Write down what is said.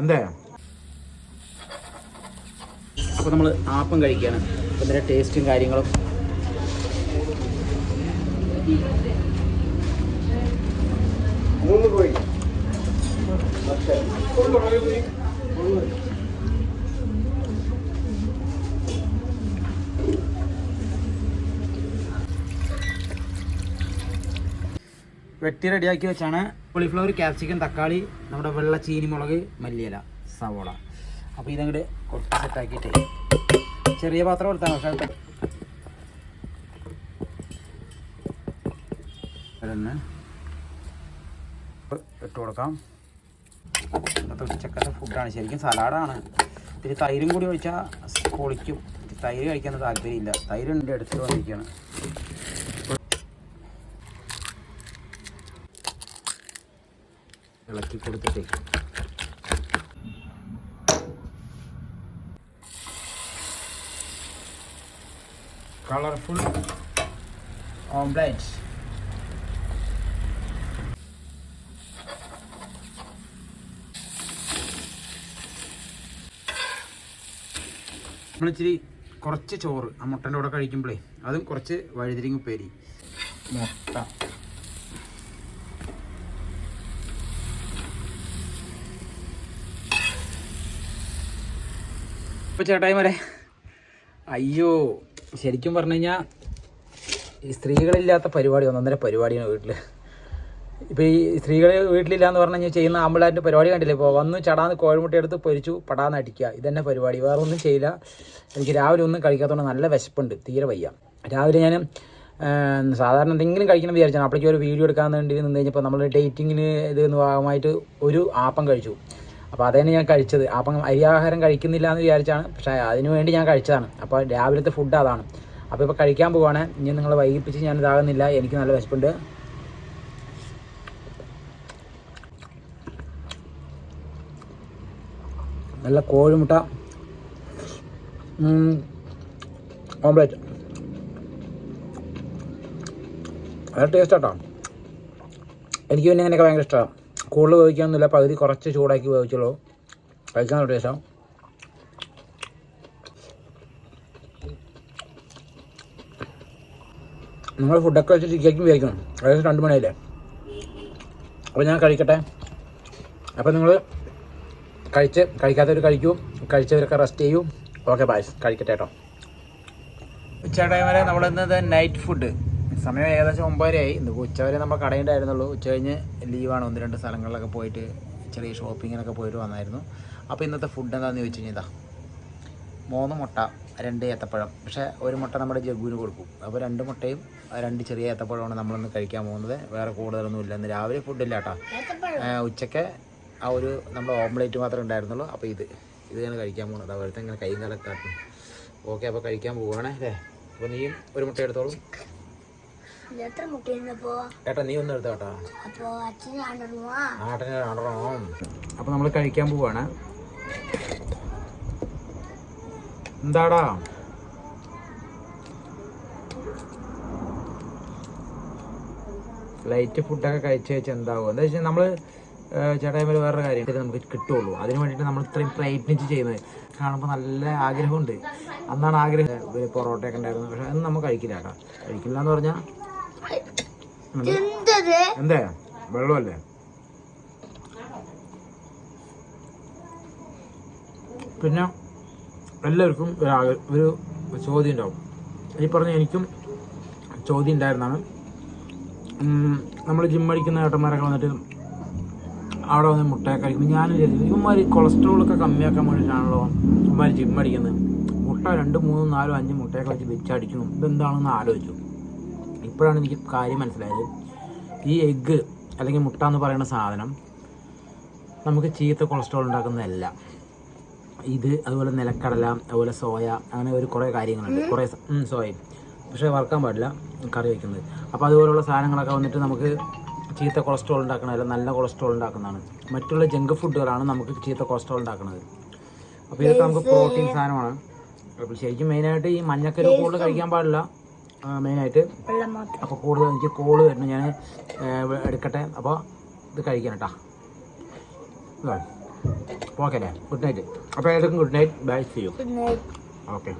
എന്തേ? അപ്പോൾ നമ്മൾ ആപ്പം കഴിക്കുകയാണ് ഇതിന്റെ ടേസ്റ്റും കാര്യങ്ങളും. മൂന്ന് കോഴി. വെട്ടി റെഡിയാക്കി വെച്ചാണ് കോളിഫ്ലവർ ക്യാപ്സിക്കൻ തക്കാളി നമ്മുടെ വെള്ള ചീനി മുളക് മല്ലിയില സവോള. അപ്പോൾ ഇതങ്ങോട്ട് കൊട്ടി സെറ്റാക്കിയിട്ട് ചെറിയ പാത്രം കൊടുത്താൽ പക്ഷേ അതൊന്ന് ഇട്ട് കൊടുക്കാം. ഇന്നത്തെ ഉച്ചക്കത്തെ ഫുഡാണ് ശരിക്കും സലാഡാണ് ഇത്തിരി തൈരും കൂടി ഒഴിച്ചാൽ പൊളിക്കും. തൈര് കഴിക്കാൻ താല്പര്യമില്ല. തൈരുണ്ട് എടുത്തിട്ട് വന്നിരിക്കുകയാണ്. ഇളക്കി കൊടുത്തിട്ടേ. കളർഫുൾ ഓംലൈറ്റ് നമ്മളിച്ചിരി കുറച്ച് ചോറ് ആ മുട്ടന്റെ കൂടെ കഴിക്കുമ്പോഴേ അതും കുറച്ച് വഴുതിരിങ്ങുപ്പേരി മുട്ട. ഇപ്പൊ ചേട്ടായി വരെ അയ്യോ ശരിക്കും പറഞ്ഞു കഴിഞ്ഞാൽ ഈ സ്ത്രീകളില്ലാത്ത പരിപാടി ഒന്നൊന്നര പരിപാടിയാണ് വീട്ടിൽ ഇപ്പോൾ ഈ സ്ത്രീകൾ വീട്ടിലില്ല എന്ന് പറഞ്ഞു കഴിഞ്ഞാൽ ചെയ്യുന്ന ആമ്പിളാന്റെ പരിപാടി കണ്ടില്ല? ഇപ്പോൾ വന്ന് ചടാന്ന് കോഴിമുട്ട എടുത്ത് പൊരിച്ചു പടാന്ന് അടിക്കുക. ഇതന്നെ പരിപാടി. വേറെ ഒന്നും ചെയ്യില്ല. എനിക്ക് രാവിലെ ഒന്നും കഴിക്കാത്തതുകൊണ്ട് നല്ല വിശപ്പുണ്ട്. തീരെ വയ്യ. രാവിലെ ഞാൻ സാധാരണ എന്തെങ്കിലും കഴിക്കണം വിചാരിച്ചാണ്. അപ്പോഴേക്കും ഒരു വീഡിയോ എടുക്കാൻ വേണ്ടി നിന്ന് കഴിഞ്ഞപ്പോൾ നമ്മൾ ഡേറ്റിങ്ങിന് ഇത് ഭാഗമായിട്ട് ഒരു ആപ്പം കഴിച്ചു. അപ്പോൾ അതാണ് ഞാൻ കഴിച്ചത്. അപ്പം അരിയാഹാരം കഴിക്കുന്നില്ല എന്ന് വിചാരിച്ചാണ്. പക്ഷേ അതിനു വേണ്ടി ഞാൻ കഴിച്ചതാണ്. അപ്പോൾ രാവിലത്തെ ഫുഡ് അതാണ്. അപ്പോൾ ഇപ്പോൾ കഴിക്കാൻ പോവുകയാണ് ഇനി നിങ്ങൾ വൈകിപ്പിച്ച് ഞാൻ ഇതാകുന്നില്ല. എനിക്ക് നല്ല വിശപ്പുണ്ട്. നല്ല കോഴിമുട്ട. ഓംപ്ലേറ്റ് നല്ല ടേസ്റ്റ് കേട്ടോ എനിക്ക് പിന്നെ ഇങ്ങനെയൊക്കെ ഭയങ്കര ഇഷ്ടമാണ് കൂടുതൽ വേവിക്കാനൊന്നുമില്ല പകുതി കുറച്ച് ചൂടാക്കി വേവിച്ചുള്ളൂ കഴിക്കാൻ നല്ല ടേസ്റ്റാണ് നിങ്ങൾ ഫുഡൊക്കെ വെച്ചിട്ട് കേക്കും വേവിക്കണം ഏകദേശം രണ്ട് മണിയായില്ലേ? അപ്പോൾ ഞാൻ കഴിക്കട്ടെ. അപ്പോൾ നിങ്ങൾ കഴിച്ച് കഴിക്കാത്തവർ കഴിക്കൂ. കഴിച്ചവരൊക്കെ റെസ്റ്റ് ചെയ്യൂ. ഓക്കെ ബായ് കഴിക്കട്ടെ കേട്ടോ. ഉച്ചയുടെ വരെ നമ്മൾ ഇന്നത് നൈറ്റ് ഫുഡ് സമയം ഏകദേശം ഒമ്പതരയായി. ഇന്ന് ഉച്ചവരെ നമ്മൾ കടയുണ്ടായിരുന്നുള്ളൂ ഉച്ച കഴിഞ്ഞ് ലീവാണ്. ഒന്ന് രണ്ട് സ്ഥലങ്ങളിലൊക്കെ പോയിട്ട് ചെറിയ ഷോപ്പിങ്ങിനൊക്കെ പോയിട്ട് വന്നായിരുന്നു. അപ്പോൾ ഇന്നത്തെ ഫുഡ് എന്താണെന്ന് ചോദിച്ചു കഴിഞ്ഞാൽ ഇതാ. മൂന്ന് മുട്ട രണ്ട് ഏത്തപ്പഴം. പക്ഷേ ഒരു മുട്ട നമ്മുടെ ജഗുവിന് കൊടുക്കും. അപ്പോൾ രണ്ട് മുട്ടയും രണ്ട് ചെറിയ ഏത്തപ്പഴമാണ് നമ്മളിന്ന് കഴിക്കാൻ പോകുന്നത്. വേറെ കൂടുതലൊന്നും ഇല്ല. ഇന്ന് രാവിലെ ഫുഡില്ല കേട്ടോ ഉച്ചയ്ക്ക് ആ ഒരു നമ്മുടെ ഓംലേറ്റ് മാത്രമേ ഉണ്ടായിരുന്നുള്ളൂ. അപ്പോൾ ഇത് ഇത് ഞാൻ കഴിക്കാൻ പോകുന്നത്. അവിടുത്തെ ഇങ്ങനെ കൈ കാലൊക്കെ കാട്ടും. ഓക്കെ അപ്പോൾ കഴിക്കാൻ പോവുകയാണേ അല്ലേ? അപ്പോൾ നീയും ഒരു മുട്ട എടുത്തോളൂ. ഏട്ടാ നീ ഒന്ന് എടുത്തോ കേട്ടോ. അപ്പൊ അച്ഛനാണോ ആട്ടനെ നടണം അപ്പോൾ നമ്മൾ കഴിക്കാൻ പോവാണ്. എന്താടാ? ലൈറ്റ് ഫുഡൊക്കെ കഴിച്ച് കഴിച്ച് എന്താവും? എന്താ വെച്ചാൽ നമ്മൾ ചേട്ടായ്മ വേറെ കാര്യം. നമുക്ക് കിട്ടുള്ളൂ. അതിന് വേണ്ടിയിട്ട് നമ്മൾ ഇത്രയും പ്രയത്നിച്ച് ചെയ്യുന്നത്. കാണുമ്പോൾ നല്ല ആഗ്രഹമുണ്ട്. അന്നാണ് ആഗ്രഹം. പൊറോട്ടയൊക്കെ ഉണ്ടായിരുന്നു. പക്ഷെ അതൊന്നും നമ്മൾ കഴിക്കില്ല കേട്ടോ. കഴിക്കില്ല എന്ന് പറഞ്ഞാൽ എന്തേ? വെള്ളമല്ലേ? പിന്നെ എല്ലാവർക്കും ഒരു ചോദ്യം ഉണ്ടാവും. ഈ പറഞ്ഞ എനിക്കും ചോദ്യം ഉണ്ടായിരുന്നാണ്. നമ്മൾ ജിം അടിക്കുന്ന ഏട്ടന്മാരൊക്കെ വന്നിട്ട് അവിടെ വന്ന് മുട്ടയൊക്കെ കഴിക്കുന്നു ഞാൻ വിചാരിച്ചു ഇവന്മാർ കൊളസ്ട്രോളൊക്കെ കമ്മിയാക്കാൻ വേണ്ടിയിട്ടാണല്ലോ ഇവന്മാർ ജിം അടിക്കുന്നത്. മുട്ട രണ്ട് മൂന്നും നാലും അഞ്ചും മുട്ടയൊക്കെ വെച്ച് വെച്ചടിക്കുന്നു ഇതെന്താണെന്ന് ആലോചിച്ചു. ഇപ്പോഴാണ് എനിക്ക് കാര്യം മനസ്സിലായത്. ഈ എഗ്ഗ് അല്ലെങ്കിൽ മുട്ട എന്ന് പറയുന്ന സാധനം നമുക്ക് ചീത്ത കൊളസ്ട്രോൾ ഉണ്ടാക്കുന്നതല്ല. ഇത് അതുപോലെ നിലക്കടല അതുപോലെ സോയ അങ്ങനെ ഒരു കുറേ കാര്യങ്ങളുണ്ട്. കുറേ സോയ. പക്ഷേ വറക്കാൻ പാടില്ല കറി വയ്ക്കുന്നത്. അപ്പോൾ അതുപോലുള്ള സാധനങ്ങളൊക്കെ വന്നിട്ട് നമുക്ക് ചീത്ത കൊളസ്ട്രോൾ ഉണ്ടാക്കണതല്ല നല്ല കൊളസ്ട്രോൾ ഉണ്ടാക്കുന്നതാണ്. മറ്റുള്ള ജങ്ക് ഫുഡുകളാണ് നമുക്ക് ചീത്ത കൊളസ്ട്രോൾ ഉണ്ടാക്കുന്നത്. അപ്പോൾ ഇതൊക്കെ നമുക്ക് പ്രോട്ടീൻ സാധനമാണ്. അപ്പോൾ ശരിക്കും മെയിനായിട്ട് ഈ മഞ്ഞക്കരി കൂടുതൽ കഴിക്കാൻ പാടില്ല. മെയിനായിട്ട്. അപ്പോൾ കൂടുതൽ എനിക്ക് കോൾ വരുന്നു ഞാൻ എടുക്കട്ടെ. അപ്പോൾ ഇത് കഴിക്കണം കേട്ടോ ഓക്കെ അല്ലേ ഗുഡ് നൈറ്റ്. അപ്പോൾ എല്ലാവർക്കും good night? Bye see you. Okay.